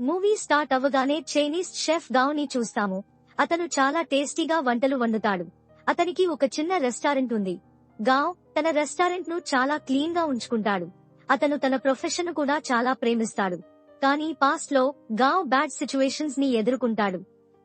Movie start అవ్వగానే Chinese chef గావ్ని చూస్తాము. అతను చాలా టేస్టీగా వంటలు వండుతాడు. అతనికి ఒక చిన్న రెస్టారెంట్ ఉంది. గావ్ తన రెస్టారెంట్ను చాలా క్లీన్గా ఉంచుకుంటాడు. అతను తన ప్రొఫెషన్ కూడా చాలా ప్రేమిస్తాడు. కానీ పాస్ట్లో గావ్ బ్యాడ్ సిచ్యువేషన్స్ని ఎదుర్కొంటాడు.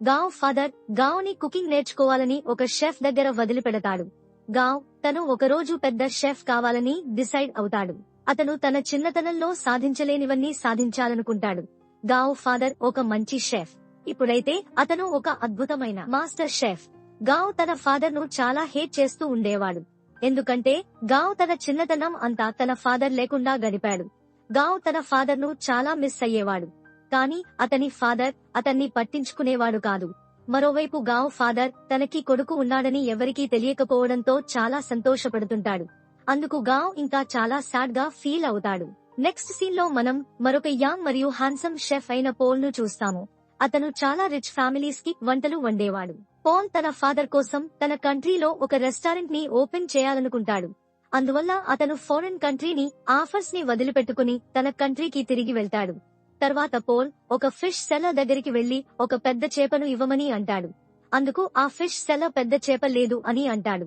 గావ్ ఫాదర్ గావ్ని కుకింగ్ నేర్చుకోవాలని ఒక షెఫ్ దగ్గర వదిలిపెడతాడు. గావ్ తను ఒకరోజు పెద్ద షెఫ్ కావాలని డిసైడ్ అవుతాడు. అతను తన చిన్నతనంలో సాధించలేనివన్నీ సాధించాలనుకుంటాడు. గావ్ ఫాదర్ ఒక మంచి షెఫ్. ఇప్పుడైతే అతను ఒక అద్భుతమైన మాస్టర్ షెఫ్. గావ్ తన ఫాదర్ను చాలా హేట్ చేస్తూ ఉండేవాడు. ఎందుకంటే గావ్ తన చిన్నతనం అంతా తన ఫాదర్ లేకుండా గడిపాడు. గావ్ తన ఫాదర్ను చాలా మిస్ అయ్యేవాడు. కానీ అతని ఫాదర్ అతన్ని పట్టించుకునేవాడు కాదు. మరోవైపు గావ్ ఫాదర్ తనకి కొడుకు ఉన్నాడని ఎవరికీ తెలియకపోవడంతో చాలా సంతోషపడుతుంటాడు. అందుకు గావ్ ఇంకా చాలా సాడ్గా ఫీల్ అవుతాడు. నెక్స్ట్ సీన్లో మనం మరొక యాంగ్ మరియు హ్యాండ్సమ్ షెఫ్ అయిన పోల్ను చూస్తాము. అతను చాలా రిచ్ ఫ్యామిలీస్కి వంటలు వండేవాడు. పోల్ తన ఫాదర్ కోసం తన కంట్రీలో ఒక రెస్టారెంట్ని ఓపెన్ చేయాలనుకుంటాడు. అందువల్ల అతను ఫారెన్ కంట్రీని ఆఫర్స్ని వదిలిపెట్టుకుని తన కంట్రీకి తిరిగి వెళ్తాడు. తర్వాత పోల్ ఒక ఫిష్ సెల దగ్గరికి వెళ్ళి ఒక పెద్ద చేపను ఇవ్వమని అంటాడు. అందుకు ఆ ఫిష్ సెల పెద్ద చేప లేదు అని అంటాడు.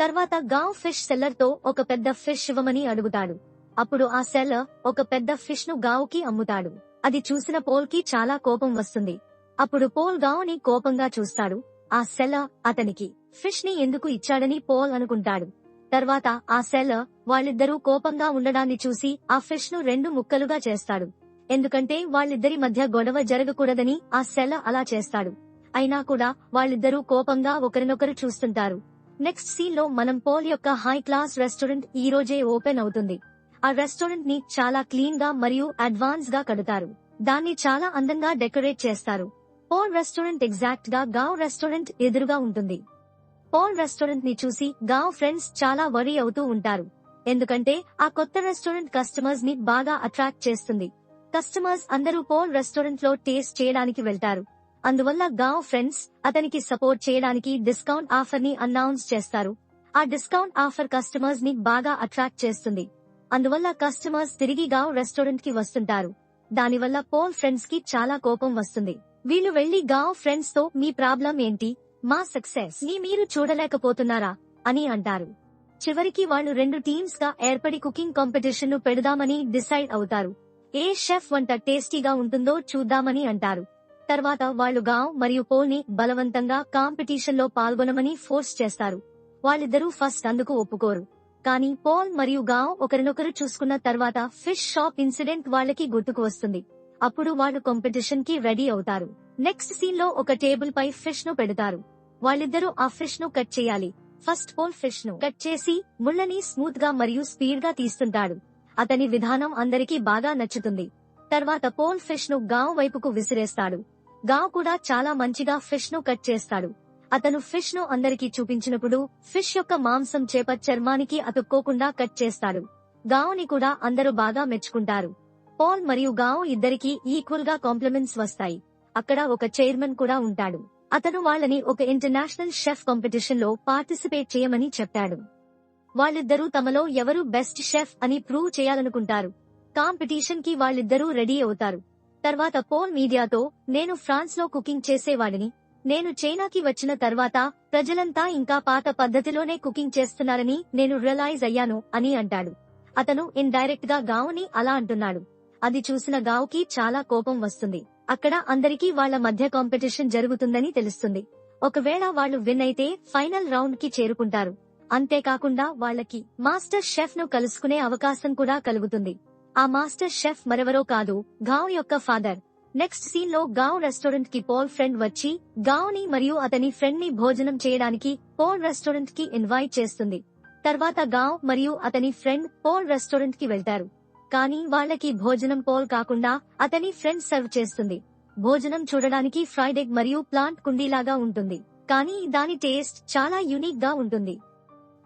తర్వాత గావ్ ఫిష్ సెల్లర్తో ఒక పెద్ద ఫిష్ ఇవ్వమని అడుగుతాడు. అప్పుడు ఆ సెల్లర్ ఒక పెద్ద ఫిష్ను గావ్కి అమ్ముతాడు. అది చూసిన పోల్కి చాలా కోపం వస్తుంది. అప్పుడు పోల్ గావ్ని కోపంగా చూస్తాడు. ఆ సెల్లర్ అతనికి ఫిష్ని ఎందుకు ఇచ్చాడని పోల్ అనుకుంటాడు. తర్వాత ఆ సెల్లర్ వాళ్ళిద్దరూ కోపంగా ఉండడాన్ని చూసి ఆ ఫిష్ను రెండు ముక్కలుగా చేస్తాడు. ఎందుకంటే వాళ్ళిద్దరి మధ్య గొడవ జరగకూడదని ఆ సెల అలా చేస్తాడు. అయినా కూడా వాళ్ళిద్దరూ కోపంగా ఒకరినొకరు చూస్తుంటారు. నెక్స్ట్ సీన్లో మనం పోల్ యొక్క హై క్లాస్ రెస్టారెంట్ ఈ రోజే ఓపెన్ అవుతుంది. ఆ రెస్టారెంట్ని చాలా క్లీన్గా మరియు అడ్వాన్స్గా కడతారు. దాన్ని చాలా అందంగా డెకరేట్ చేస్తారు. పోల్ రెస్టారెంట్ ఎగ్జాక్ట్గా గావ్ రెస్టారెంట్ ఎదురుగా ఉంటుంది. పోల్ రెస్టారెంట్ని చూసి గావ్ ఫ్రెండ్స్ చాలా వరీ అవుతూ ఉంటారు. ఎందుకంటే ఆ కొత్త రెస్టారెంట్ కస్టమర్స్ని బాగా అట్రాక్ట్ చేస్తుంది. కస్టమర్స్ అందరూ పోల్ రెస్టారెంట్లో టేస్ట్ చేయడానికి వెళ్తారు. అందువల్ల గావ్ ఫ్రెండ్స్ అతనికి సపోర్ట్ చేయడానికి డిస్కౌంట్ ఆఫర్ని అనౌన్స్ చేస్తారు. ఆ డిస్కౌంట్ ఆఫర్ కస్టమర్స్ని బాగా అట్రాక్ట్ చేస్తుంది. అందువల్ల కస్టమర్స్ తిరిగి గావ్ రెస్టారెంట్కి వస్తుంటారు. దానివల్ల పోల్ ఫ్రెండ్స్కి చాలా కోపం వస్తుంది. వీళ్ళు వెళ్ళి గావ్ ఫ్రెండ్స్తో మీ ప్రాబ్లం ఏంటి? మా సక్సెస్ని మీరు చూడలేకపోతున్నారా? అని అంటారు. చివరికి వాళ్ళు రెండు టీమ్స్గా ఏర్పడి కుకింగ్ కాంపిటీషన్ను పెడదామని డిసైడ్ అవుతారు. ఏ షెఫ్ వంట టేస్టీగా ఉంటుందో చూద్దామని అంటారు. తర్వాత వాళ్ళు గావ్ మరియు పోల్ని బలవంతంగా కాంపిటీషన్లో పాల్గొనమని ఫోర్స్ చేస్తారు. వాళ్ళిద్దరూ ఫస్ట్ అందుకు ఒప్పుకోరు. కానీ పోల్ మరియు గావ్ ఒకరినొకరు చూసుకున్న తర్వాత ఫిష్ షాప్ ఇన్సిడెంట్ వాళ్ళకి గుర్తుకు వస్తుంది. అప్పుడు వాళ్ళు కాంపిటీషన్కి రెడీ అవుతారు. నెక్స్ట్ సీన్లో ఒక టేబుల్ పై ఫిష్ను పెడతారు. వాళ్ళిద్దరూ ఆ ఫిష్ను కట్ చేయాలి. ఫస్ట్ పోల్ ఫిష్ను కట్ చేసి ముళ్ళని స్మూత్గా మరియు స్పీడ్గా తీస్తుంటాడు. అతని విధానం అందరికీ బాగా నచ్చుతుంది. తర్వాత పోల్ ఫిష్ను గావ్ వైపుకు విసిరేస్తాడు. గావ్ కూడా చాలా మంచిగా ఫిష్ను కట్ చేస్తాడు. అతను ఫిష్ను అందరికీ చూపించినప్పుడు ఫిష్ యొక్క మాంసం చేప చర్మానికి అతుక్కోకుండా కట్ చేస్తాడు. గావుని కూడా అందరూ బాగా మెచ్చుకుంటారు. పాల్ మరియు గావ్ ఇద్దరికీ ఈక్వల్గా కాంప్లిమెంట్స్ వస్తాయి. అక్కడ ఒక చైర్మన్ కూడా ఉంటాడు. అతను వాళ్ళని ఒక ఇంటర్నేషనల్ షెఫ్ కాంపిటీషన్లో పార్టిసిపేట్ చేయమని చెప్పాడు వాళ్ళిద్దరూ తమలో ఎవరు బెస్ట్ షెఫ్ అని ప్రూవ్ చేయాలనుకుంటారు. కాంపిటీషన్కి వాళ్ళిద్దరూ రెడీ అవుతారు. తర్వాత పోల్ మీడియాతో నేను ఫ్రాన్స్లో కుకింగ్ చేసేవాడిని. నేను చైనాకి వచ్చిన తర్వాత ప్రజలంతా ఇంకా పాత పద్ధతిలోనే కుకింగ్ చేస్తున్నారని నేను రియలైజ్ అయ్యాను అని అంటాడు. అతను ఇండైరెక్ట్గా గావుని అలా అంటున్నాడు. అది చూసిన గావుకి చాలా కోపం వస్తుంది. అక్కడ అందరికీ వాళ్ళ మధ్య కాంపిటీషన్ జరుగుతుందని తెలుస్తుంది. ఒకవేళ వాళ్ళు విన్ అయితే ఫైనల్ రౌండ్కి చేరుకుంటారు. అంతేకాకుండా వాళ్ళకి మాస్టర్ షెఫ్ను కలుసుకునే అవకాశం కూడా కలుగుతుంది. ఆ మాస్టర్ షెఫ్ మరెవరో కాదు గావ్ యొక్క ఫాదర్. నెక్స్ట్ సీన్లో గావ్ రెస్టారెంట్కి పోల్ ఫ్రెండ్ వచ్చి గావ్ని మరియు అతని ఫ్రెండ్ని భోజనం చేయడానికి పోల్ రెస్టారెంట్కి ఇన్వైట్ చేస్తుంది. తర్వాత గావ్ మరియు అతని ఫ్రెండ్ పోల్ రెస్టారెంట్కి వెళ్తారు. కానీ వాళ్ళకి భోజనం పోల్ కాకుండా అతని ఫ్రెండ్ సర్వ్ చేస్తుంది. భోజనం చూడడానికి ఫ్రైడ్ ఎగ్ మరియు ప్లాంట్ కుండీలాగా ఉంటుంది. కానీ దాని టేస్ట్ చాలా యూనిక్గా ఉంటుంది.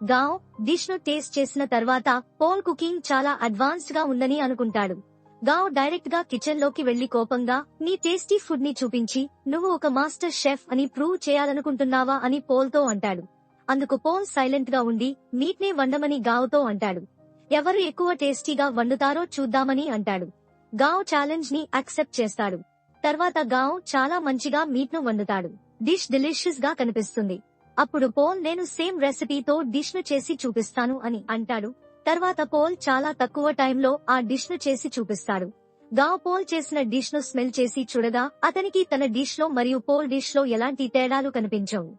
గావ్ డిష్ను టేస్ట్ చేసిన తర్వాత పోల్ కుకింగ్ చాలా అడ్వాన్స్డ్గా ఉందని అనుకుంటాడు. గావ్ డైరెక్ట్గా కిచెన్లోకి వెళ్ళి కోపంగా నీ టేస్టీ ఫుడ్ని చూపించి నువ్వు ఒక మాస్టర్ షెఫ్ అని ప్రూవ్ చేయాలనుకుంటున్నావా? అని పోల్తో అంటాడు. అందుకు పోల్ సైలెంట్గా ఉండి మీట్ నే వండమని గావ్తో అంటాడు. ఎవరు ఎక్కువ టేస్టీగా వండుతారో చూద్దామని అంటాడు. గావ్ ఛాలెంజ్ని యాక్సెప్ట్ చేస్తాడు. తర్వాత గావ్ చాలా మంచిగా మీట్ను వండుతాడు. డిష్ డిలిషియస్గా కనిపిస్తుంది. అప్పుడు పోల్ నేను సేమ్ రెసిపీతో డిష్ను చేసి చూపిస్తాను అని అంటాడు. తర్వాత పోల్ చాలా తక్కువ టైంలో ఆ డిష్ను చేసి చూపిస్తాడు. గావ్ పోల్ చేసిన డిష్ను స్మెల్ చేసి చూడగా అతనికి తన డిష్లో మరియు పోల్ డిష్లో ఎలాంటి తేడాలు కనిపించవు.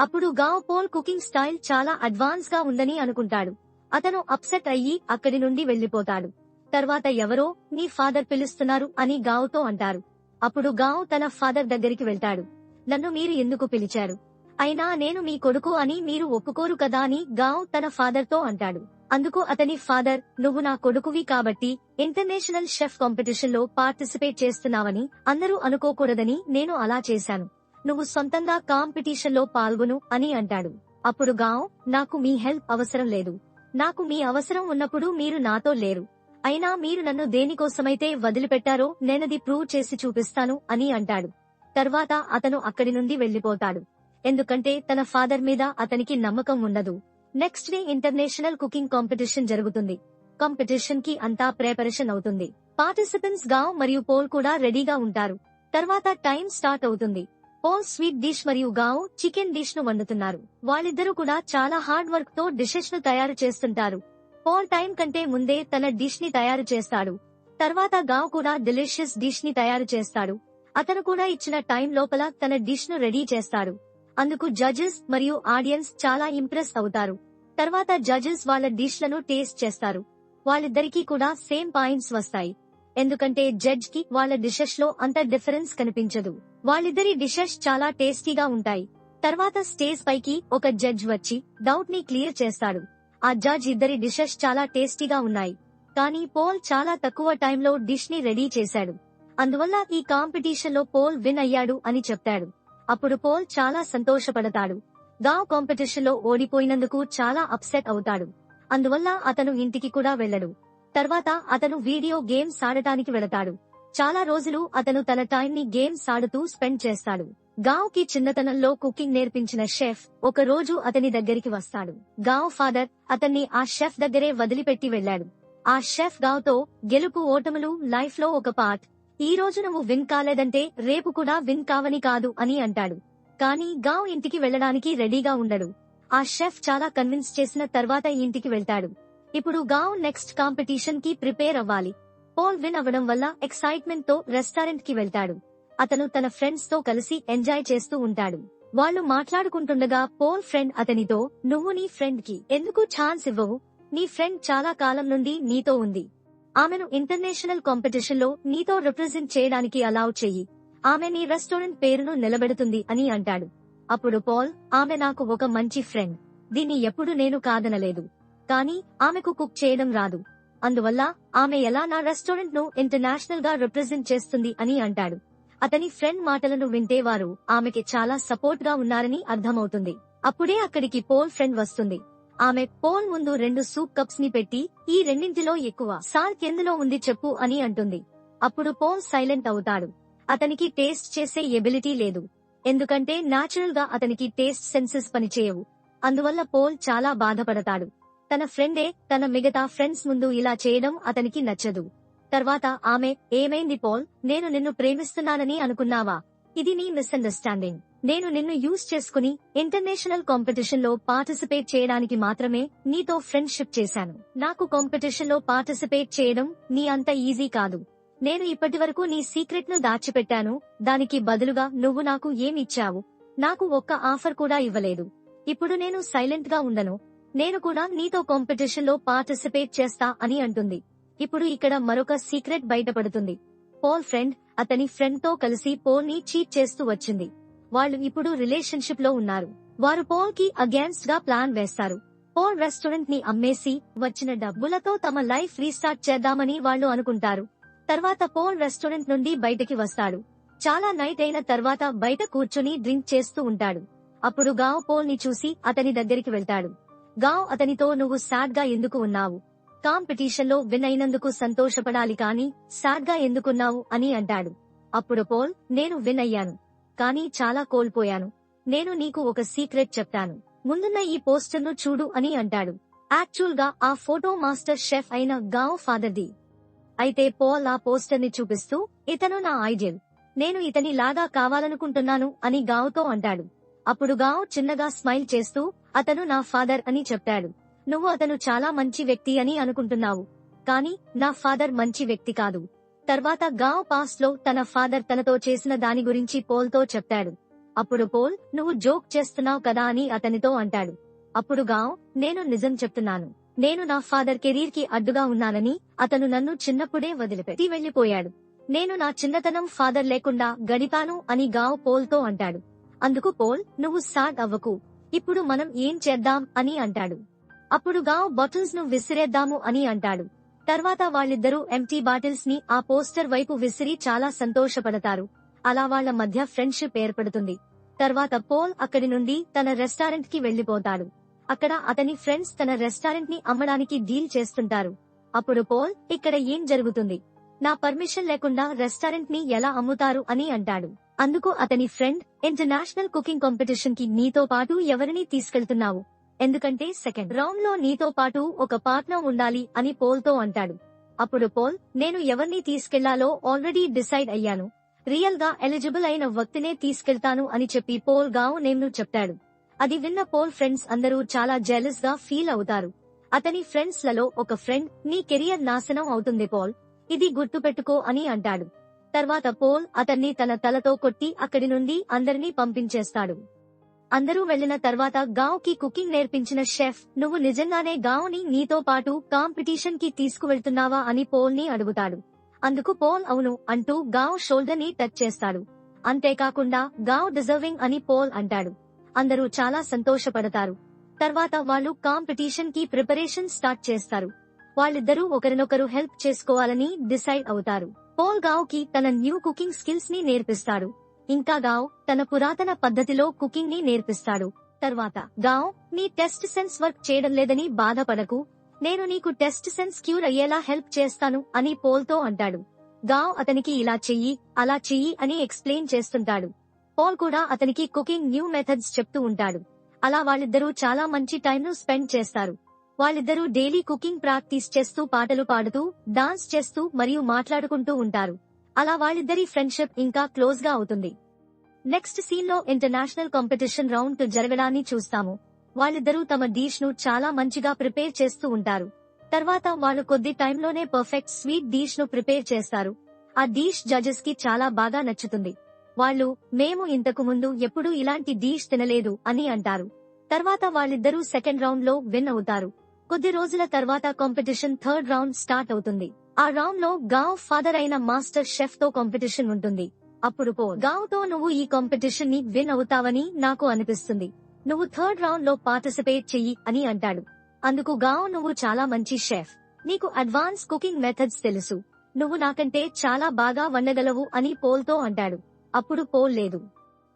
అప్పుడు గావ్ పోల్ కుకింగ్ స్టైల్ చాలా అడ్వాన్స్గా ఉందని అనుకుంటాడు. అతను అప్సెట్ అయ్యి అక్కడి నుండి వెళ్ళిపోతాడు తర్వాత ఎవరో నీ ఫాదర్ పిలుస్తున్నారు అని గావ్తో అంటారు. అప్పుడు గావ్ తన ఫాదర్ దగ్గరికి వెళ్తాడు. నన్ను మీరు ఎందుకు పిలిచారు? అయినా నేను మీ కొడుకు అని మీరు ఒప్పుకోరు కదా అని గావ్ తన ఫాదర్తో అంటాడు. అందుకు అతని ఫాదర్ నువ్వు నా కొడుకువి కాబట్టి ఇంటర్నేషనల్ షెఫ్ కాంపిటీషన్లో పార్టిసిపేట్ చేస్తున్నావని అందరూ అనుకోకూడదని నేను అలా చేశాను. నువ్వు సొంతంగా కాంపిటీషన్లో పాల్గొను అని అంటాడు. అప్పుడు గావ్ నాకు మీ హెల్ప్ అవసరం లేదు. నాకు మీ అవసరం ఉన్నప్పుడు మీరు నాతో లేరు. అయినా మీరు నన్ను దేనికోసమైతే వదిలిపెట్టారో నేనది ప్రూవ్ చేసి చూపిస్తాను అని అంటాడు. తర్వాత అతను అక్కడి నుండి వెళ్ళిపోతాడు ఎందుకంటే తన ఫాదర్ మీద అతనికి నమ్మకం ఉండదు. Next day international cooking competition జరుగుతుంది. కాంపిటీషన్కి అంతా ప్రిపరేషన్ అవుతుంది. పార్టిసిపెంట్స్ గావ్ మరియు పోల్ కూడా రెడీగా ఉంటారు. తర్వాత టైం స్టార్ట్ అవుతుంది. పోల్ స్వీట్ డిష్ మరియు గావ్ చికెన్ డిష్ను వండుతున్నారు. వాళ్ళిద్దరూ కూడా చాలా హార్డ్ వర్క్తో డిషెస్ను తయారు చేస్తుంటారు. పోల్ టైం కంటే ముందే తన డిష్ని తయారు చేస్తాడు. తర్వాత గావ్ కూడా డెలిషియస్ డిష్ని తయారు చేస్తాడు. అతను కూడా ఇచ్చిన టైం లోపల తన డిష్ను రెడీ చేస్తాడు. అందుకు జడ్జెస్ మరియు ఆడియన్స్ చాలా ఇంప్రెస్ అవుతారు. తర్వాత జడ్జెస్ వాళ్ళ డిష్లను టేస్ట్ చేస్తారు. వాళ్ళిద్దరికీ కూడా సేమ్ పాయింట్స్ వస్తాయి. ఎందుకంటే జడ్జ్కి వాళ్ళ డిషెస్లో అంత డిఫరెన్స్ కనిపించదు. వాళ్ళిద్దరి డిషెస్ చాలా టేస్టీగా ఉంటాయి. తర్వాత స్టేజ్ పైకి ఒక జడ్జ్ వచ్చి డౌట్ని క్లియర్ చేస్తాడు. ఆ జడ్జ్ ఇద్దరి డిషెస్ చాలా టేస్టీగా ఉన్నాయి. కానీ పోల్ చాలా తక్కువ టైంలో డిష్ని రెడీ చేశాడు. అందువల్ల ఈ కాంపిటీషన్లో పోల్ విన్ అయ్యాడు అని చెప్తాడు. అప్పుడు పోల్ చాలా సంతోషపడతాడు. గావ్ కాంపిటీషన్లో ఓడిపోయినందుకు చాలా అప్సెట్ అవుతాడు. అందువల్ల అతను ఇంటికి కూడా వెళ్ళడు. తర్వాత అతను వీడియో గేమ్స్ ఆడటానికి వెళతాడు. చాలా రోజులు అతను తన టైం ని గేమ్స్ ఆడుతూ స్పెండ్ చేస్తాడు. గావ్కి చిన్నతనంలో కుకింగ్ నేర్పించిన షెఫ్ ఒక రోజు అతని దగ్గరికి వస్తాడు. గావ్ ఫాదర్ అతన్ని ఆ షెఫ్ దగ్గరే వదిలిపెట్టి వెళ్ళాడు. ఆ షెఫ్ గావ్తో గెలుపు ఓటములు లైఫ్లో ఒక పార్ట్. ఈ రోజు నువ్వు విన్ కాలేదంటే రేపు కూడా విన్ కావని కాదు అని అంటాడు. కానీ గావ్ ఇంటికి వెళ్ళడానికి రెడీగా ఉండడు. ఆ షెఫ్ చాలా కన్విన్స్ చేసిన తర్వాత ఇంటికి వెళ్తాడు. ఇప్పుడు గావ్ నెక్స్ట్ కాంపిటీషన్కి ప్రిపేర్ అవ్వాలి. పోల్ విన్ అవ్వడం వల్ల ఎక్సైట్మెంట్తో రెస్టారెంట్కి వెళ్తాడు. అతను తన ఫ్రెండ్స్తో కలిసి ఎంజాయ్ చేస్తూ ఉంటాడు. వాళ్ళు మాట్లాడుకుంటుండగా పోల్ ఫ్రెండ్ అతనితో నువ్వు నీ ఫ్రెండ్కి ఎందుకు ఛాన్స్ ఇవ్వవు? నీ ఫ్రెండ్ చాలా కాలం నుండి నీతో ఉంది. ఆమెను ఇంటర్నేషనల్ కాంపిటీషన్లో నీతో రిప్రజెంట్ చేయడానికి అలౌ చెయ్యి. ఆమె నీ రెస్టారెంట్ పేరును నిలబెడుతుంది అని అంటాడు. అప్పుడు పాల్ ఆమె నాకు ఒక మంచి ఫ్రెండ్. దీన్ని ఎప్పుడు నేను కాదనలేదు. కానీ ఆమెకు కుక్ చేయడం రాదు. అందువల్ల ఆమె ఎలా నా రెస్టారెంట్ను ఇంటర్నేషనల్గా రిప్రజెంట్ చేస్తుంది అని అంటాడు. అతని ఫ్రెండ్ మాటలను వింటే వారు ఆమెకి చాలా సపోర్ట్గా ఉన్నారని అర్థమవుతుంది. అప్పుడే అక్కడికి పోల్ ఫ్రెండ్ వస్తుంది. ఆమె పోల్ ముందు రెండు సూప్ కప్స్ని పెట్టి ఈ రెండింటిలో ఎక్కువ సాల్ట్ ఎందులో ఉంది చెప్పు అని అంటుంది. అప్పుడు పోల్ సైలెంట్ అవుతాడు. అతనికి టేస్ట్ చేసే ఎబిలిటీ లేదు. ఎందుకంటే నాచురల్గా అతనికి టేస్ట్ సెన్సెస్ పనిచేయవు. అందువల్ల పోల్ చాలా బాధపడతాడు. తన ఫ్రెండే తన మిగతా ఫ్రెండ్స్ ముందు ఇలా చేయడం అతనికి నచ్చదు. తర్వాత ఆమె ఏమైంది పోల్ నేను నిన్ను ప్రేమిస్తున్నానని అనుకున్నావా? ఇది నీ మిస్అండర్స్టాండింగ్. నేను నిన్ను యూజ్ చేసుకుని ఇంటర్నేషనల్ కాంపిటీషన్లో పార్టిసిపేట్ చేయడానికి మాత్రమే నీతో ఫ్రెండ్షిప్ చేశాను. నాకు కాంపిటీషన్లో పార్టిసిపేట్ చేయడం నీ అంత ఈజీ కాదు. నేను ఇప్పటి వరకు నీ సీక్రెట్ను దాచిపెట్టాను. దానికి బదులుగా నువ్వు నాకు ఏమిచ్చావు? నాకు ఒక్క ఆఫర్ కూడా ఇవ్వలేదు. ఇప్పుడు నేను సైలెంట్గా ఉండను. నేను కూడా నీతో కాంపిటీషన్లో పార్టిసిపేట్ చేస్తా అని అంటుంది. ఇప్పుడు ఇక్కడ మరొక సీక్రెట్ బయటపడుతుంది. పోల్ ఫ్రెండ్ అతని ఫ్రెండ్తో కలిసి పోల్ని చీట్ చేస్తూ వచ్చింది. వాళ్ళు ఇప్పుడు రిలేషన్షిప్లో ఉన్నారు. వారు పోల్కి అగేన్స్ట్గా ప్లాన్ వేస్తారు. పోల్ రెస్టారెంట్ని అమ్మేసి వచ్చిన డబ్బులతో తమ లైఫ్ రీస్టార్ట్ చేద్దామని వాళ్ళు అనుకుంటారు. తర్వాత పోల్ రెస్టారెంట్ నుండి బయటకి వస్తాడు. చాలా నైట్ అయిన తర్వాత బయట కూర్చుని డ్రింక్ చేస్తూ ఉంటాడు. అప్పుడు గావ్ పోల్ని చూసి అతని దగ్గరికి వెళ్తాడు. గావ్ అతనితో నువ్వు సాడ్గా ఎందుకు ఉన్నావు? కాంపిటీషన్లో విన్ అయినందుకు సంతోషపడాలి కానీ సాడ్గా ఎందుకున్నావు? అని అంటాడు. అప్పుడు పోల్ నేను విన్ అయ్యాను. కానీ చాలా కోల్పోయాను. నేను నీకు ఒక సీక్రెట్ చెప్తాను. ముందున్న ఈ పోస్టర్ను చూడు అని అంటాడు. యాక్చువల్గా ఆ ఫోటో మాస్టర్ షెఫ్ అయిన గావ్ ఫాదర్ది. అయితే పోల్ ఆ పోస్టర్ని చూపిస్తూ ఇతను నా ఐడియల్. నేను ఇతని లాగా కావాలనుకుంటున్నాను అని గావ్తో అంటాడు. అప్పుడు గావ్ చిన్నగా స్మైల్ చేస్తూ అతను నా ఫాదర్ అని చెప్పాడు నువ్వు అతను చాలా మంచి వ్యక్తి అని అనుకుంటున్నావు. కానీ నా ఫాదర్ మంచి వ్యక్తి కాదు. తర్వాత గావ్ పాస్లో తన ఫాదర్ తనతో చేసిన దాని గురించి పోల్తో చెప్తాడు. అప్పుడు పోల్ నువ్వు జోక్ చేస్తున్నావు కదా అని అతనితో అంటాడు. అప్పుడు గావ్ నేను నిజం చెప్తున్నాను. నేను నా ఫాదర్ కెరీర్కి అడ్డుగా ఉన్నానని అతను నన్ను చిన్నప్పుడే వదిలిపెట్టి వెళ్ళిపోయాడు నేను నా చిన్నతనం ఫాదర్ లేకుండా గడిపాను అని గావ్ పోల్తో అంటాడు. అందుకు పోల్ నువ్వు సాడ్ అవ్వకు. ఇప్పుడు మనం ఏం చేద్దాం అని అంటాడు. అప్పుడు గావ్ బాటిల్స్ను విసిరేద్దాము అని అంటాడు. తర్వాత వాళ్ళిద్దరూ ఎంటీ బాటిల్స్ని ఆ పోస్టర్ వైపు విసిరి చాలా సంతోషపడతారు. అలా వాళ్ళ మధ్య ఫ్రెండ్షిప్ ఏర్పడుతుంది. తర్వాత పోల్ అక్కడి నుండి తన రెస్టారెంట్కి వెళ్ళిపోతాడు అక్కడ అతని ఫ్రెండ్స్ తన రెస్టారెంట్ని అమ్మడానికి డీల్ చేస్తుంటారు. అప్పుడు పోల్ ఇక్కడ ఏం జరుగుతుంది? నా పర్మిషన్ లేకుండా రెస్టారెంట్ని ఎలా అమ్ముతారు? అని అంటాడు. అందుకు అతని ఫ్రెండ్ ఇంటర్నేషనల్ కుకింగ్ కాంపిటీషన్కి నీతో పాటు ఎవరిని తీసుకెళ్తున్నావు? ఎందుకంటే సెకండ్ రౌండ్లో నీతో పాటు ఒక పార్ట్నర్ ఉండాలి అని పోల్తో అంటాడు. అప్పుడు పోల్ నేను ఎవరిని తీసుకెళ్ళాలో ఆల్రెడీ డిసైడ్ అయ్యాను. రియల్గా ఎలిజిబుల్ అయిన వ్యక్తినే తీసుకెళ్తాను అని చెప్పి పోల్ గావ్ నేమ్ను చెప్తాడు. అది విన్న పోల్ ఫ్రెండ్స్ అందరూ చాలా జెలస్గా ఫీల్ అవుతారు. అతని ఫ్రెండ్స్లలో ఒక ఫ్రెండ్ నీ కెరియర్ నాశనం అవుతుంది పోల్. ఇది గుర్తుపెట్టుకో అని అంటాడు. తర్వాత పోల్ అతన్ని తన తలతో కొట్టి అక్కడి నుండి అందరినీ పంపించేస్తాడు. అందరూ వెళ్ళిన తర్వాత గావ్కి కుకింగ్ నేర్పించిన షెఫ్ నువ్వు నిజంగానే గావ్ని నీతో పాటు కాంపిటీషన్కి తీసుకువెళ్తున్నావా? అని పోల్ని అడుగుతాడు. అందుకు పోల్ అవును అంటూ గావ్ షోల్డర్ని టచ్ చేస్తాడు. అంతేకాకుండా గావ్ డిజర్వింగ్ అని పోల్ అంటాడు. అందరూ చాలా సంతోషపడతారు. తర్వాత వాళ్ళు కాంపిటీషన్కి ప్రిపరేషన్ స్టార్ట్ చేస్తారు. వాళ్ళిద్దరూ ఒకరినొకరు హెల్ప్ చేసుకోవాలని డిసైడ్ అవుతారు. పోల్ గావ్కి తన న్యూ కుకింగ్ స్కిల్స్ని నేర్పిస్తాడు. ఇంకా గావ్ తన పురాతన పద్ధతిలో కుకింగ్ని నేర్పిస్తాడు. తర్వాత గావ్ నీ టెస్ట్ సెన్స్ వర్క్ చేయడం లేదని బాధపడకు. నేను నీకు టెస్ట్ సెన్స్ క్యూర్ అయ్యేలా హెల్ప్ చేస్తాను అని పోల్తో అంటాడు. గావ్ అతనికి ఇలా చెయ్యి అలా చెయ్యి అని ఎక్స్ప్లెయిన్ చేస్తుంటాడు. పోల్ కూడా అతనికి కుకింగ్ న్యూ మెథడ్స్ చెప్తూ ఉంటాడు. అలా వాళ్ళిద్దరూ చాలా మంచి టైం ను స్పెండ్ చేస్తారు. వాళ్ళిద్దరూ డైలీ కుకింగ్ ప్రాక్టీస్ చేస్తూ పాటలు పాడుతూ డాన్స్ చేస్తూ మరియు మాట్లాడుకుంటూ ఉంటారు. అలా వాళ్ళిద్దరి ఫ్రెండ్షిప్ ఇంకా క్లోజ్గా అవుతుంది. నెక్స్ట్ సీన్లో ఇంటర్నేషనల్ కాంపిటీషన్ రౌండ్ జరగడాన్ని చూస్తాము. వాళ్ళిద్దరూ తమ డిష్ను చాలా మంచిగా ప్రిపేర్ చేస్తూ ఉంటారు. తర్వాత వాళ్ళు కొద్ది టైంలోనే పర్ఫెక్ట్ స్వీట్ డిష్ను ప్రిపేర్ చేస్తారు. ఆ డిష్ జడ్జెస్కి చాలా బాగా నచ్చుతుంది. వాళ్ళు మేము ఇంతకు ముందు ఎప్పుడూ ఇలాంటి డిష్ తినలేదు అని అంటారు. తర్వాత వాళ్ళిద్దరూ సెకండ్ రౌండ్లో విన్ అవుతారు. కొద్ది రోజుల తర్వాత కాంపిటీషన్ థర్డ్ రౌండ్ స్టార్ట్ అవుతుంది. ఆ రౌండ్లో గావ్ ఫాదర్ అయిన మాస్టర్ షెఫ్తో కాంపిటీషన్ ఉంటుంది. అప్పుడు పో. గావ్తో నువ్వు ఈ కాంపిటీషన్ని విన్ అవుతావని నాకు అనిపిస్తుంది. నువ్వు థర్డ్ రౌండ్లో పార్టిసిపేట్ చెయ్యి అని అంటాడు. అందుకు గావ్ నువ్వు చాలా మంచి షెఫ్ నీకు అడ్వాన్స్ కుకింగ్ మెథడ్స్ తెలుసు. నువ్వు నాకంటే చాలా బాగా వండగలవు అని పోల్తో అంటాడు. అప్పుడు పోల్ లేదు.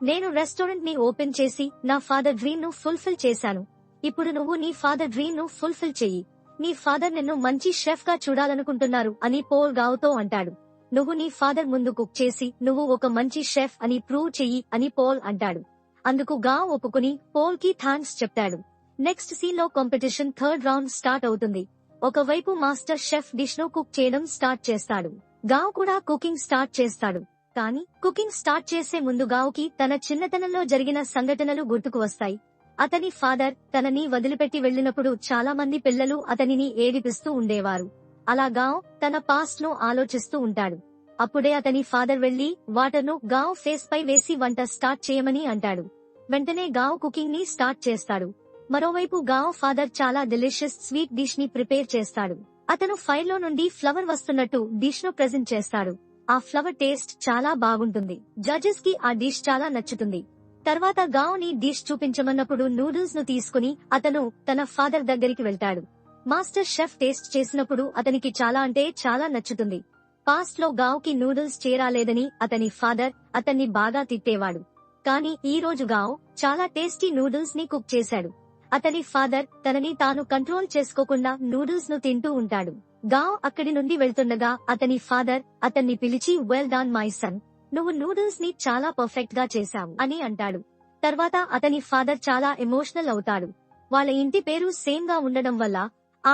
నేను రెస్టారెంట్ని ఓపెన్ చేసి నా ఫాదర్ డ్రీమ్ను ఫుల్ఫిల్ చేశాను. ఇప్పుడు నువ్వు నీ ఫాదర్ డ్రీమ్ను ఫుల్ఫిల్ చెయ్యి. నీ ఫాదర్ నిన్ను మంచి షెఫ్గా చూడాలనుకుంటున్నారు అని పోల్ గావ్తో అంటాడు. నువ్వు నీ ఫాదర్ ముందు కుక్ చేసి నువ్వు ఒక మంచి షెఫ్ అని ప్రూవ్ చెయ్యి అని పోల్ అంటాడు. అందుకు గావ్ ఒప్పుకుని పోల్కి థ్యాంక్స్ చెప్తాడు. నెక్స్ట్ సీన్లో కాంపిటీషన్ థర్డ్ రౌండ్ స్టార్ట్ అవుతుంది. ఒకవైపు మాస్టర్ షెఫ్ డిష్ను కుక్ చేయడం స్టార్ట్ చేస్తాడు. గావ్ కూడా కుకింగ్ స్టార్ట్ చేస్తాడు. కానీ కుకింగ్ స్టార్ట్ చేసే ముందు గావ్కి తన చిన్నతనంలో జరిగిన సంఘటనలు గుర్తుకు వస్తాయి. అతని ఫాదర్ తనని వదిలిపెట్టి వెళ్ళినప్పుడు చాలా మంది పిల్లలు అతనిని ఏడిపిస్తూ ఉండేవారు. అలా గావ్ తన పాస్ట్ను ఆలోచిస్తూ ఉంటాడు. అప్పుడే అతని ఫాదర్ వెళ్ళి వాటర్ను గావ్ ఫేస్ పై వేసి వంట స్టార్ట్ చేయమని అంటాడు. వెంటనే గావ్ కుకింగ్ని స్టార్ట్ చేస్తాడు. మరోవైపు గావ్ ఫాదర్ చాలా డెలిషియస్ స్వీట్ డిష్ని ప్రిపేర్ చేస్తాడు. అతను ఫైర్లో నుండి ఫ్లవర్ వస్తున్నట్టు డిష్ను ప్రెజెంట్ చేస్తాడు. ఆ ఫ్లవర్ టేస్ట్ చాలా బాగుంటుంది. జడ్జెస్కి ఆ డిష్ చాలా నచ్చుతుంది. తర్వాత గావ్ని డిష్ చూపించమన్నప్పుడు నూడిల్స్ను తీసుకుని అతను తన ఫాదర్ దగ్గరికి వెళ్తాడు. మాస్టర్ షెఫ్ టేస్ట్ చేసినప్పుడు అతనికి చాలా అంటే చాలా నచ్చుతుంది. పాస్ట్లో గావ్కి నూడిల్స్ చేరాలేదని అతని ఫాదర్ అతన్ని బాగా తిట్టేవాడు. కానీ ఈ రోజు గావ్ చాలా టేస్టీ నూడిల్స్ని కుక్ చేశాడు. అతని ఫాదర్ తనని తాను కంట్రోల్ చేసుకోకుండా నూడిల్స్ను తింటూ ఉంటాడు. గావ్ అక్కడి నుండి వెళ్తుండగా అతని ఫాదర్ అతన్ని పిలిచి వెల్ డాన్ మై సన్ నువ్వు నూడిల్స్ని చాలా పర్ఫెక్ట్గా చేశావు అని అంటాడు. తర్వాత అతని ఫాదర్ చాలా ఎమోషనల్ అవుతాడు. వాళ్ళ ఇంటి పేరు సేమ్గా ఉండడం వల్ల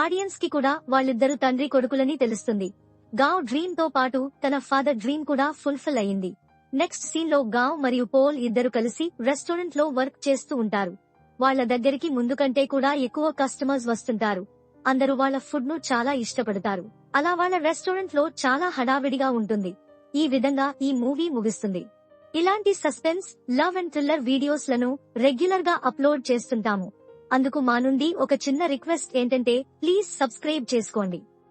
ఆడియన్స్కి కూడా వాళ్ళిద్దరు తండ్రి కొడుకులని తెలుస్తుంది. గావ్ డ్రీమ్తో పాటు తన ఫాదర్ డ్రీమ్ కూడా ఫుల్ఫిల్ అయింది నెక్స్ట్ సీన్లో గావ్ మరియు పోల్ ఇద్దరు కలిసి రెస్టారెంట్లో వర్క్ చేస్తూ ఉంటారు. వాళ్ళ దగ్గరికి ముందు కంటే కూడా ఎక్కువ కస్టమర్స్ వస్తుంటారు. అందరూ వాళ్ళ ఫుడ్ను చాలా ఇష్టపడతారు. అలా వాళ్ళ రెస్టారెంట్లో చాలా హడావిడిగా ఉంటుంది. ఈ విధంగా ఈ మూవీ ముగుస్తుంది. ఇలాంటి సస్పెన్స్ లవ్ అండ్ థ్రిల్లర్ వీడియోస్లను రెగ్యులర్గా అప్లోడ్ చేస్తుంటాము. అందుకు మా నుండి ఒక చిన్న రిక్వెస్ట్ ఏంటంటే ప్లీజ్ సబ్స్క్రైబ్ చేసుకోండి.